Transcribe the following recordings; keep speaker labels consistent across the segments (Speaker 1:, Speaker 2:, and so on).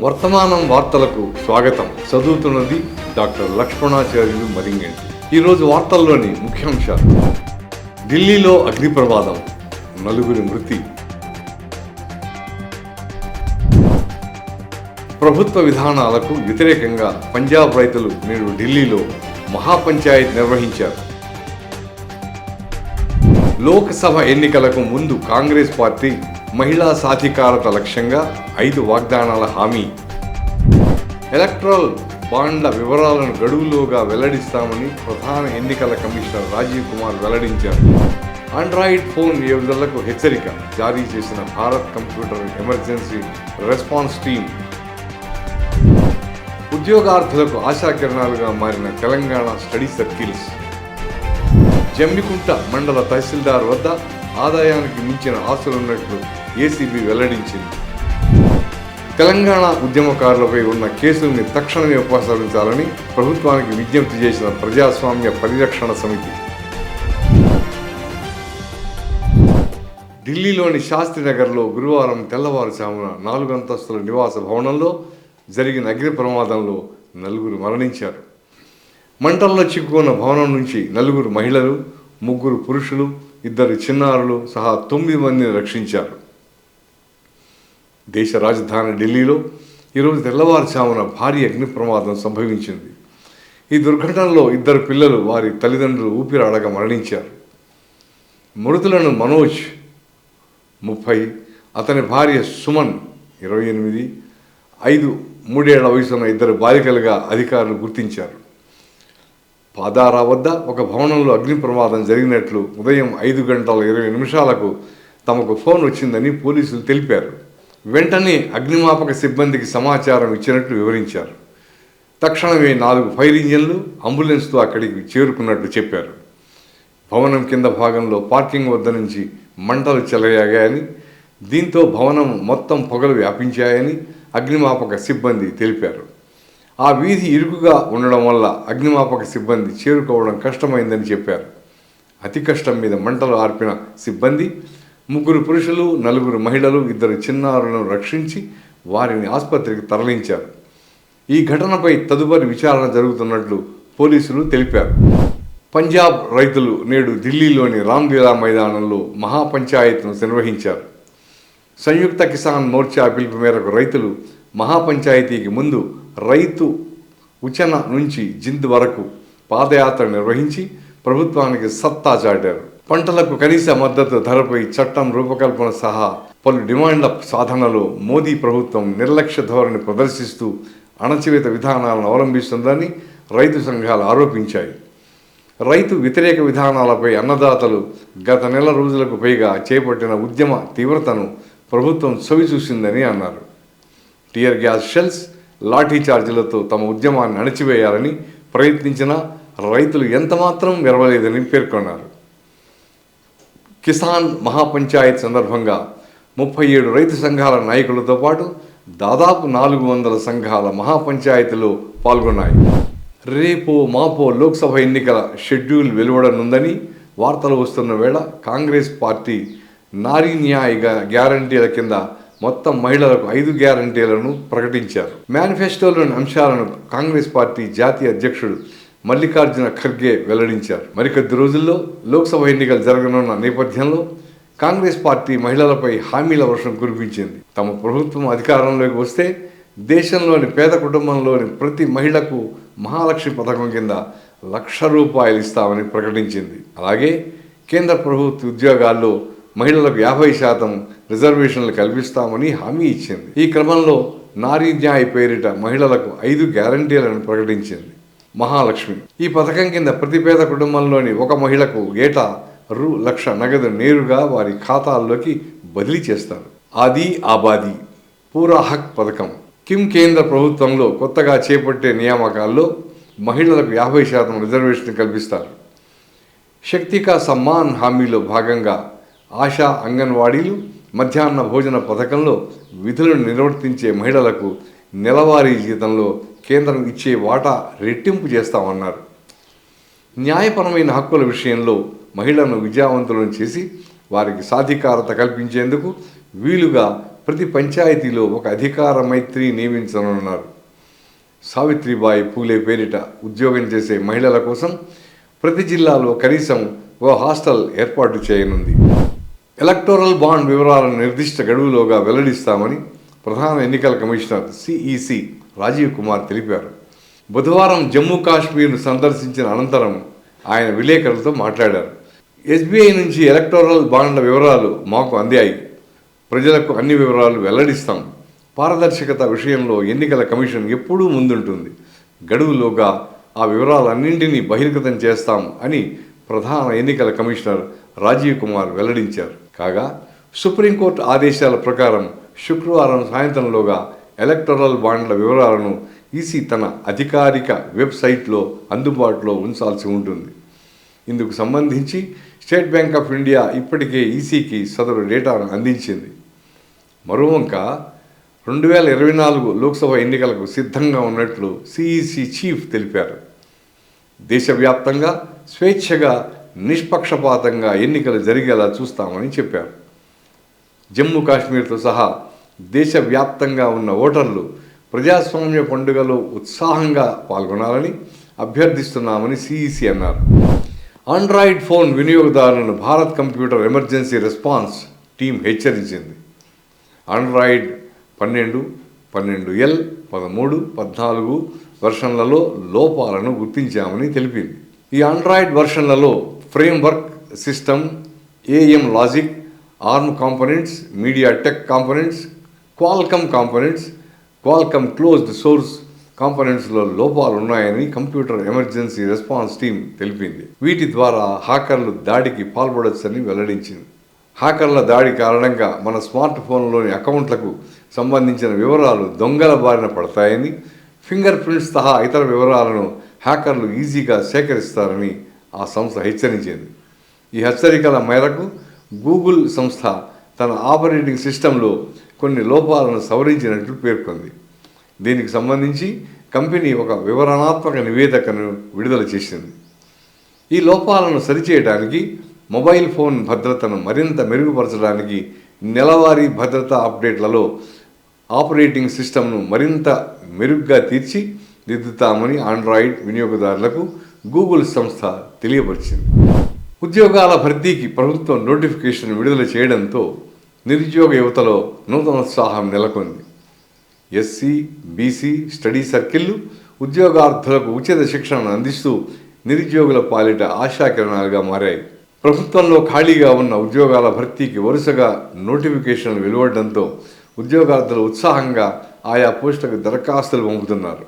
Speaker 1: వర్తమానం వార్తలకు స్వాగతం. చదువుతున్నది డాక్టర్ లక్ష్మణాచార్యులు మరింగంటి ఈరోజు వార్తల్లోని ముఖ్యాంశాలు. ఢిల్లీలో అగ్ని ప్రమాదం. నలుగురి మృతి. ప్రభుత్వ విధానాలకు వ్యతిరేకంగా పంజాబ్ రైతులు నేడు ఢిల్లీలో మహాపంచాయత్ నిర్వహించారు. లోక్సభ ఎన్నికలకు ముందు కాంగ్రెస్ పార్టీ మహిళా సాధికారత లక్ష్యంగా ఐదు వాగ్దానాల హామీ. ఎలక్ట్రల్ బాండ్ల వివరాలను గడువులోగా వెల్లడిస్తామని ప్రధాన ఎన్నికల కమిషనర్ రాజీవ్ కుమార్ వెల్లడించారు. ఆండ్రాయిడ్ ఫోన్ యూజర్లకు హెచ్చరిక జారీ చేసిన Bharat computer emergency response team. ఉద్యోగార్థులకు ఆశాకిరణాలుగా మారిన తెలంగాణ స్టడీ సర్కిల్స్. జమ్మికుంట మండల తహసీల్దార్ వద్ద ఆదాయానికి మించిన ఆస్తులున్నట్లు ఏసీబీ వెల్లడించింది. తెలంగాణ ఉద్యమకారులపై ఉన్న కేసుల్ని తక్షణమే ఉపసంహరించాలని ప్రభుత్వానికి విజ్ఞప్తి చేసిన ప్రజాస్వామ్య పరిరక్షణ సమితి. ఢిల్లీలోని శాస్త్రినగర్లో గురువారం తెల్లవారుజామున నాలుగు అంతస్తుల నివాస భవనంలో జరిగిన అగ్ని ప్రమాదంలో నలుగురు మరణించారు. మంటల్లో చిక్కుకున్న భవనం నుంచి నలుగురు మహిళలు ముగ్గురు పురుషులు ఇద్దరు చిన్నారులు సహా తొమ్మిది మందిని రక్షించారు. దేశ రాజధాని ఢిల్లీలో ఈరోజు తెల్లవారుజామున భారీ అగ్ని ప్రమాదం సంభవించింది. ఈ దుర్ఘటనలో ఇద్దరు పిల్లలు వారి తల్లిదండ్రులు ఊపిరాడక మరణించారు. మృతులను మనోజ్ ముప్పై అతని భార్య సుమన్ ఇరవై ఎనిమిది ఐదు మూడేళ్ళ వయసున్న ఇద్దరు బాలికలుగా అధికారులు గుర్తించారు. పాదారా వద్ద ఒక భవనంలో అగ్ని ప్రమాదం జరిగినట్లు ఉదయం ఐదు గంటల ఇరవై నిమిషాలకు తమకు ఫోన్ వచ్చిందని పోలీసులు తెలిపారు. వెంటనే అగ్నిమాపక సిబ్బందికి సమాచారం ఇచ్చినట్లు వివరించారు. తక్షణమే నాలుగు ఫైర్ ఇంజన్లు అంబులెన్స్తో అక్కడికి చేరుకున్నట్లు చెప్పారు. భవనం కింద భాగంలో పార్కింగ్ వద్ద నుంచి మంటలు చెలయాగాయని దీంతో భవనం మొత్తం పొగలు వ్యాపించాయని అగ్నిమాపక సిబ్బంది తెలిపారు. ఆ వీధి ఇరుకుగా ఉండడం వల్ల అగ్నిమాపక సిబ్బంది చేరుకోవడం కష్టమైందని చెప్పారు. అతి కష్టం మీద మంటలు ఆర్పిన సిబ్బంది ముగ్గురు పురుషులు నలుగురు మహిళలు ఇద్దరు చిన్నారులను రక్షించి వారిని ఆసుపత్రికి తరలించారు. ఈ ఘటనపై తదుపరి విచారణ జరుగుతున్నట్లు పోలీసులు తెలిపారు. పంజాబ్ రైతులు నేడు ఢిల్లీలోని రామ్లీలా మైదానంలో మహాపంచాయత్ను నిర్వహించారు. సంయుక్త కిసాన్ మోర్చా పిలుపు మేరకు రైతులు మహాపంచాయతీకి ముందు రైతు ఉచన నుంచి జింద్ వరకు పాదయాత్ర నిర్వహించి ప్రభుత్వానికి సత్తా చాటారు. పంటలకు కనీస మద్దతు ధరపై చట్టం రూపకల్పన సహా పలు డిమాండ్ల సాధనలో మోదీ ప్రభుత్వం నిర్లక్ష్య ధోరణి ప్రదర్శిస్తూ అణచివేత విధానాలను అవలంబిస్తుందని రైతు సంఘాలు ఆరోపించాయి. రైతు వ్యతిరేక విధానాలపై అన్నదాతలు గత నెల రోజులకు పైగా చేపట్టిన ఉద్యమ తీవ్రతను ప్రభుత్వం చవిచూసిందని అన్నారు. టియర్ గ్యాస్ షెల్స్ లాఠీ చార్జీలతో తమ ఉద్యమాన్ని అణచివేయాలని ప్రయత్నించినా రైతులు ఎంతమాత్రం విరవలేదని పేర్కొన్నారు. కిసాన్ మహాపంచాయత్ సందర్భంగా ముప్పై ఏడు రైతు సంఘాల నాయకులతో పాటు దాదాపు నాలుగు వందల సంఘాల మహాపంచాయతీలో పాల్గొన్నాయి. రేపో మాపో లోక్సభ ఎన్నికల షెడ్యూల్ వెలువడనుందని వార్తలు వస్తున్న వేళ కాంగ్రెస్ పార్టీ నారీ న్యాయ గ్యారంటీల కింద మొత్తం మహిళలకు ఐదు గ్యారంటీలను ప్రకటించారు. మేనిఫెస్టోలోని అంశాలను కాంగ్రెస్ పార్టీ జాతీయ అధ్యక్షుడు మల్లికార్జున ఖర్గే వెల్లడించారు. మరికొద్ది రోజుల్లో లోక్సభ ఎన్నికలు జరగనున్న నేపథ్యంలో కాంగ్రెస్ పార్టీ మహిళలపై హామీల వర్షం కురిపించింది. తమ ప్రభుత్వం అధికారంలోకి వస్తే దేశంలోని పేద కుటుంబంలోని ప్రతి మహిళకు మహాలక్ష్మి పథకం కింద లక్ష రూపాయలు ఇస్తామని ప్రకటించింది. అలాగే కేంద్ర ప్రభుత్వ ఉద్యోగాల్లో మహిళలకు యాభై శాతం రిజర్వేషన్లు కల్పిస్తామని హామీ ఇచ్చింది. ఈ క్రమంలో నారీ న్యాయ్ పేరిట మహిళలకు ఐదు గ్యారంటీలను ప్రకటించింది. మహాలక్ష్మి. ఈ పథకం కింద ప్రతి పేద కుటుంబంలోని ఒక మహిళకు ఏటా రూ లక్ష నగదు నేరుగా వారి ఖాతాల్లోకి బదిలీ చేస్తారు. ఆది ఆబాది. పూరా హక్ పథకం. కిమ్ కేంద్ర ప్రభుత్వంలో కొత్తగా చేపట్టే నియామకాల్లో మహిళలకు యాభై శాతం రిజర్వేషన్ కల్పిస్తారు. శక్తి కా సమ్మాన్ హామీలో భాగంగా ఆశా అంగన్వాడీలు మధ్యాహ్న భోజన పథకంలో విధులను నిర్వర్తించే మహిళలకు నెలవారీ జీతంలో కేంద్రం ఇచ్చే వాటా రెట్టింపు చేస్తామన్నారు. న్యాయపరమైన హక్కుల విషయంలో మహిళలను విద్యావంతులను చేసి వారికి సాధికారత కల్పించేందుకు వీలుగా ప్రతి పంచాయతీలో ఒక అధికార మైత్రి నియమించనున్నారు. సావిత్రిబాయి పూలే పేరిట ఉద్యోగం చేసే మహిళల కోసం ప్రతి జిల్లాలో కనీసం ఓ హాస్టల్ ఏర్పాటు చేయనుంది. ఎలక్టోరల్ బాండ్ వివరాలను నిర్దిష్ట గడువులోగా వెల్లడిస్తామని ప్రధాన ఎన్నికల కమిషనర్ సిఈసి రాజీవ్ కుమార్ తెలిపారు. బుధవారం జమ్మూ కాశ్మీర్ను సందర్శించిన అనంతరం ఆయన విలేకరులతో మాట్లాడారు. ఎస్బీఐ నుంచి ఎలక్టోరల్ బాండ్ల వివరాలు మాకు అందాయి. ప్రజలకు అన్ని వివరాలు వెల్లడిస్తాం. పారదర్శకత విషయంలో ఎన్నికల కమిషన్ ఎప్పుడూ ముందుంటుంది. గడువులోగా ఆ వివరాలన్నింటినీ బహిర్గతం చేస్తాం అని ప్రధాన ఎన్నికల కమిషనర్ రాజీవ్ కుమార్ వెల్లడించారు. కాగా సుప్రీంకోర్టు ఆదేశాల ప్రకారం శుక్రవారం సాయంత్రంలోగా ఎలక్టరల్ బాండ్ల వివరాలను ఈసీ తన అధికారిక వెబ్సైట్లో అందుబాటులో ఉంచాల్సి ఉంటుంది. ఇందుకు సంబంధించి స్టేట్ బ్యాంక్ ఆఫ్ ఇండియా ఇప్పటికే ఈసీకి సదరు డేటాను అందించింది. మరోవంక రెండు వేల ఇరవై నాలుగు లోక్సభ ఎన్నికలకు సిద్ధంగా ఉన్నట్లు సిఈసి చీఫ్ తెలిపారు. దేశవ్యాప్తంగా స్వేచ్ఛగా నిష్పక్షపాతంగా ఎన్నికలు జరిగేలా చూస్తామని చెప్పారు. జమ్మూ కాశ్మీర్తో సహా దేశవ్యాప్తంగా ఉన్న ఓటర్లు ప్రజాస్వామ్య పండుగలో ఉత్సాహంగా పాల్గొనాలని అభ్యర్థిస్తున్నామని సిఈసి అన్నారు. ఆండ్రాయిడ్ ఫోన్ వినియోగదారులను Bharat computer emergency response team హెచ్చరించింది. ఆండ్రాయిడ్ పన్నెండు పన్నెండు ఎల్ పదమూడు పద్నాలుగు వెర్షన్లలో లోపాలను గుర్తించామని తెలిపింది. ఈ Android వెర్షన్లలో framework system AM logic Arm components MediaTek components Qualcomm components Qualcomm closed source కాంపోనెంట్స్లో లోపాలు ఉన్నాయని కంప్యూటర్ ఎమర్జెన్సీ రెస్పాన్స్ టీం తెలిపింది. వీటి ద్వారా హ్యాకర్లు దాడికి పాల్పడొచ్చని వెల్లడించింది. హ్యాకర్ల దాడి కారణంగా మన స్మార్ట్ ఫోన్లోని అకౌంట్లకు సంబంధించిన వివరాలు దొంగల బారిన పడతాయని ఫింగర్ ప్రింట్స్ సహా ఇతర వివరాలను హ్యాకర్లు ఈజీగా సేకరిస్తారని ఆ సంస్థ హెచ్చరించింది. ఈ హెచ్చరికల మేరకు గూగుల్ సంస్థ తన ఆపరేటింగ్ సిస్టంలో కొన్ని లోపాలను సవరించినట్లు పేర్కొంది. దీనికి సంబంధించి కంపెనీ ఒక వివరణాత్మక నివేదికను విడుదల చేసింది. ఈ లోపాలను సరిచేయడానికి మొబైల్ ఫోన్ భద్రతను మరింత మెరుగుపరచడానికి నెలవారీ భద్రతా అప్డేట్లలో ఆపరేటింగ్ సిస్టమ్ను మరింత మెరుగ్గా తీర్చి దిద్దుతామని ఆండ్రాయిడ్ వినియోగదారులకు గూగుల్ సంస్థ తెలియపరిచింది. ఉద్యోగాల భర్తీకి ప్రభుత్వం నోటిఫికేషన్ విడుదల చేయడంతో నిరుద్యోగ యువతలో నూతనోత్సాహం నెలకొంది. ఎస్సీ బీసీ స్టడీ సర్కిళ్ళు ఉద్యోగార్థులకు ఉచిత శిక్షణను అందిస్తూ నిరుద్యోగుల పాలిట ఆశాకిరణాలుగా మారాయి. ప్రభుత్వంలో ఖాళీగా ఉన్న ఉద్యోగాల భర్తీకి వరుసగా నోటిఫికేషన్లు వెలువడడంతో ఉద్యోగార్థులు ఉత్సాహంగా ఆయా పోస్టులకు దరఖాస్తులు పంపుతున్నారు.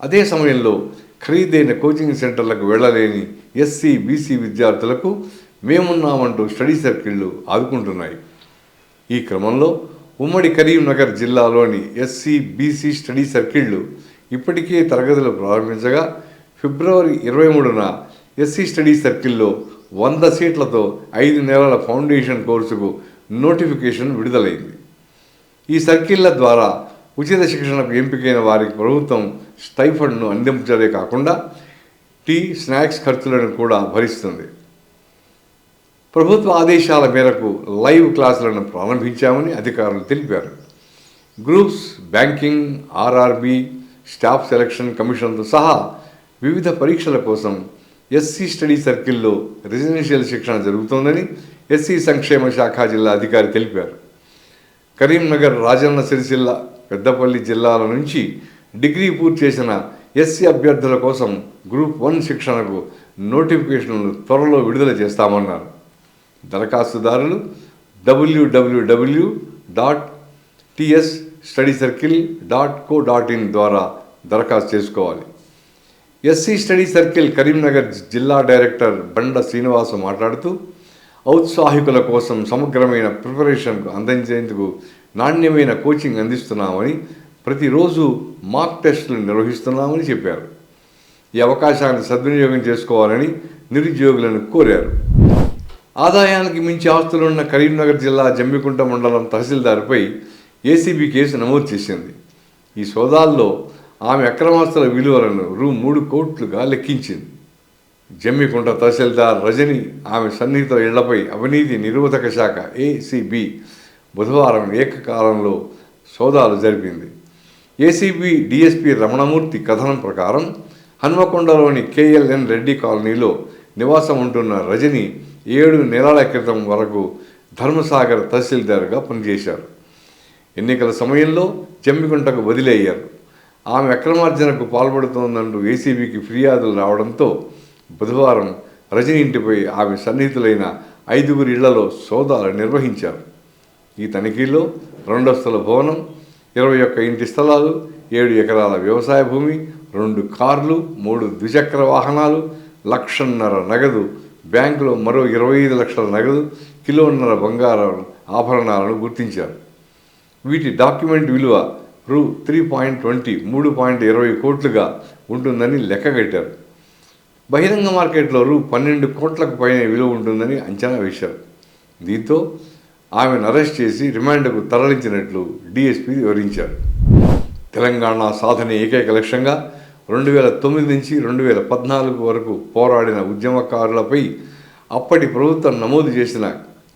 Speaker 1: అదే సమయంలో ఖరీదైన కోచింగ్ సెంటర్లకు వెళ్ళలేని ఎస్సీ బీసీ విద్యార్థులకు మేమున్నామంటూ స్టడీ సర్కిళ్ళు ఆదుకుంటున్నాయి. ఈ క్రమంలో ఉమ్మడి కరీంనగర్ జిల్లాలోని ఎస్సీ బీసీ స్టడీ సర్కిళ్ళు ఇప్పటికే తరగతులు ప్రారంభించగా ఫిబ్రవరి ఇరవై మూడున ఎస్సీ స్టడీ సర్కిల్లో వంద సీట్లతో ఐదు నెలల ఫౌండేషన్ కోర్సుకు నోటిఫికేషన్ విడుదలైంది. ఈ సర్కిళ్ళ ద్వారా ఉచిత శిక్షణకు ఎంపికైన వారికి ప్రభుత్వం స్టైఫండ్ను అందించడే కాకుండా టీ స్నాక్స్ ఖర్చులను కూడా భరిస్తుంది. ప్రభుత్వ ఆదేశాల మేరకు లైవ్ క్లాసులను ప్రారంభించామని అధికారులు తెలిపారు. Groups banking RRB staff selection కమిషన్తో సహా వివిధ పరీక్షల కోసం ఎస్సీ స్టడీ సర్కిల్లో రెసిడెన్షియల్ శిక్షణ జరుగుతోందని ఎస్సీ సంక్షేమ శాఖ జిల్లా అధికారి తెలిపారు. కరీంనగర్ రాజన్న సిరిసిల్ల పెద్దపల్లి జిల్లాల నుంచి డిగ్రీ పూర్తి చేసిన ఎస్సీ అభ్యర్థుల కోసం గ్రూప్ వన్ శిక్షణకు నోటిఫికేషన్లు త్వరలో విడుదల చేస్తామన్నారు. దరఖాస్తుదారులు WWW dot TS study circle dot co dot in ద్వారా దరఖాస్తు చేసుకోవాలి. ఎస్సీ స్టడీ సర్కిల్ కరీంనగర్ జిల్లా డైరెక్టర్ బండ శ్రీనివాసు మాట్లాడుతూ ఔత్సాహికుల కోసం సమగ్రమైన ప్రిపరేషన్కు అందించేందుకు నాణ్యమైన కోచింగ్ అందిస్తున్నామని ప్రతిరోజు మాక్ టెస్టులు నిర్వహిస్తున్నామని చెప్పారు. ఈ అవకాశాన్ని సద్వినియోగం చేసుకోవాలని నిరుద్యోగులను కోరారు. ఆదాయానికి మించి ఆస్తులున్న కరీంనగర్ జిల్లా జమ్మికుంట మండలం తహసీల్దార్పై ఏసీబీ కేసు నమోదు చేసింది. ఈ సోదాల్లో ఆమె అక్రమాస్తుల విలువలను రూ మూడు కోట్లుగా లెక్కించింది. జమ్మికుంట తహసీల్దార్ రజని ఆమె సన్నిహిత ఇళ్ళపై అవినీతి నిరోధక శాఖ ఏసీబీ బుధవారం ఏకకాలంలో సోదాలు జరిపింది. ఏసీబీ డీఎస్పీ రమణమూర్తి కథనం ప్రకారం హన్మకొండలోని కేఎల్ఎన్ రెడ్డి కాలనీలో నివాసం ఉంటున్న రజని ఏడు నెలల క్రితం వరకు ధర్మసాగర్ తహసీల్దార్గా పనిచేశారు. ఎన్నికల సమయంలో జమ్మికుంటకు వదిలేయ్యారు. ఆమె అక్రమార్జనకు పాల్పడుతోందంటూ ఏసీబీకి ఫిర్యాదులు రావడంతో బుధవారం రజని ఇంటిపై ఆమె సన్నిహితులైన ఐదుగురి ఇళ్ళలో సోదాలు నిర్వహించారు. ఈ తనిఖీలో రెండొస్తుల భవనం ఇరవై ఒక్క ఇంటి స్థలాలు ఏడు ఎకరాల వ్యవసాయ భూమి రెండు కార్లు మూడు ద్విచక్ర వాహనాలు లక్షన్నర నగదు బ్యాంకులో మరో ఇరవై ఐదు లక్షల నగదు కిలోన్నర బంగారం ఆభరణాలను గుర్తించారు. వీటి డాక్యుమెంట్ విలువ రూ. త్రీ పాయింట్ ట్వంటీ మూడు పాయింట్ ఇరవై కోట్లుగా ఉంటుందని లెక్కగట్టారు బహిరంగ మార్కెట్లో రూ. పన్నెండు కోట్లకు పైన విలువ ఉంటుందని అంచనా వేశారు. దీంతో ఆమెను అరెస్ట్ చేసి రిమాండ్కు తరలించినట్లు డీఎస్పీ వివరించారు. తెలంగాణ సాధన ఏకైక లక్ష్యంగా రెండు వేల తొమ్మిది నుంచి రెండు వేల పద్నాలుగు వరకు పోరాడిన ఉద్యమకారులపై అప్పటి ప్రభుత్వం నమోదు చేసిన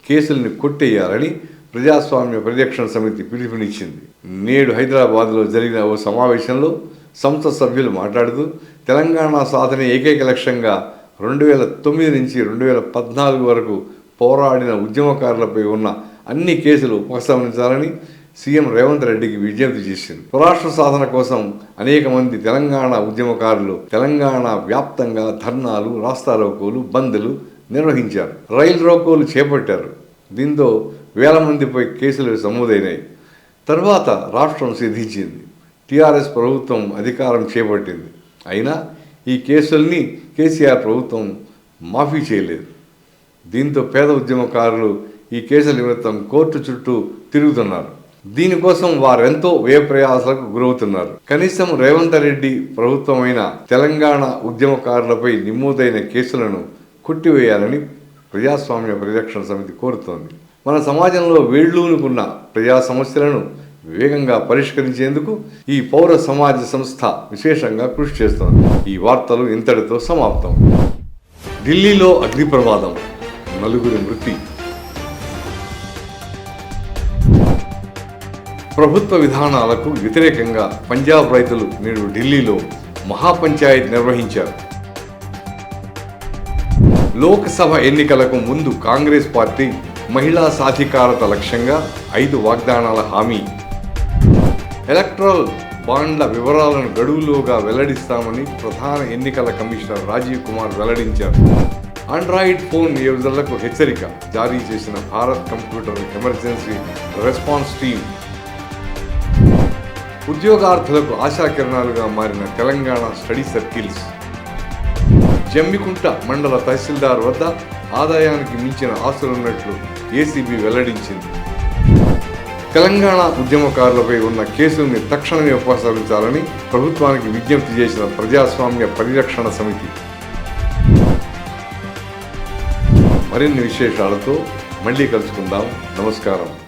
Speaker 1: కేసుల్ని కొట్టేయాలని ప్రజాస్వామ్య పరిరక్షణ సమితి పిలుపునిచ్చింది. నేడు హైదరాబాద్లో జరిగిన ఓ సమావేశంలో సంస్థ సభ్యులు మాట్లాడుతూ తెలంగాణ సాధన ఏకైక లక్ష్యంగా రెండు వేల తొమ్మిది నుంచి రెండు వేల పద్నాలుగు వరకు పోరాడిన ఉద్యమకారులపై ఉన్న అన్ని కేసులు ఉపసంహరించాలని సీఎం రేవంత్ రెడ్డికి విజ్ఞప్తి చేసింది. స్వరాష్ట్ర సాధన కోసం అనేక మంది తెలంగాణ ఉద్యమకారులు తెలంగాణ వ్యాప్తంగా ధర్నాలు రాస్తా రోకోలు బంద్లు నిర్వహించారు. రైలు రోకోలు చేపట్టారు. దీంతో వేల మందిపై కేసులు నమోదైనాయి. తర్వాత రాష్ట్రం సిద్ధించింది. టీఆర్ఎస్ ప్రభుత్వం అధికారం చేపట్టింది. అయినా ఈ కేసుల్ని కేసీఆర్ ప్రభుత్వం మాఫీ చేయలేదు. దీంతో పేద ఉద్యమకారులు ఈ కేసుల నిమిత్తం కోర్టు చుట్టూ తిరుగుతున్నారు. దీనికోసం వారెంతో వ్యయ ప్రయాసాలకు గురవుతున్నారు. కనీసం రేవంత్ రెడ్డి ప్రభుత్వమైన తెలంగాణ ఉద్యమకారులపై నిమోదైన కేసులను కొట్టివేయాలని ప్రజాస్వామ్య పరిరక్షణ సమితి కోరుతోంది. మన సమాజంలో వేళ్ళూనుకున్న ప్రజా సమస్యలను వేగంగా పరిష్కరించేందుకు ఈ పౌర సమాజ సంస్థ విశేషంగా కృషి చేస్తోంది. ఈ వార్తలు ఇంతటితో సమాప్తం. ఢిల్లీలో అగ్ని ప్రమాదం నలుగురి మృతి. ప్రభుత్వ విధానాలకు వ్యతిరేకంగా పంజాబ్ రైతులు నేడు ఢిల్లీలో మహాపంచాయత్ నిర్వహించారు. లోక్సభ ఎన్నికలకు ముందు కాంగ్రెస్ పార్టీ మహిళా సాధికారత లక్ష్యంగా ఐదు వాగ్దానాల హామీ. ఎలక్ట్రల్ బాండ్ల వివరాలను గడువులోగా వెల్లడిస్తామని ప్రధాన ఎన్నికల కమిషనర్ రాజీవ్ కుమార్ వెల్లడించారు. ఆండ్రాయిడ్ ఫోన్ యూజర్లకు హెచ్చరిక జారీ చేసిన Bharat computer emergency response team ఉద్యోగార్థులకు ఆశాకిరణాలుగా మారిన తెలంగాణ స్టడీ సర్కిల్స్. జమ్మికుంట మండల తహసీల్దార్ వద్ద ఆదాయానికి మించిన ఆస్తులున్నట్లు ఏసీబీ వెల్లడించింది. తెలంగాణ ఉద్యమకారులపై ఉన్న కేసుల్ని తక్షణమే ఉపసంహరించాలని ప్రభుత్వానికి విజ్ఞప్తి చేసిన ప్రజాస్వామ్య పరిరక్షణ సమితి. మరిన్ని విశేషాలతో మళ్ళీ కలుసుకుందాం. నమస్కారం.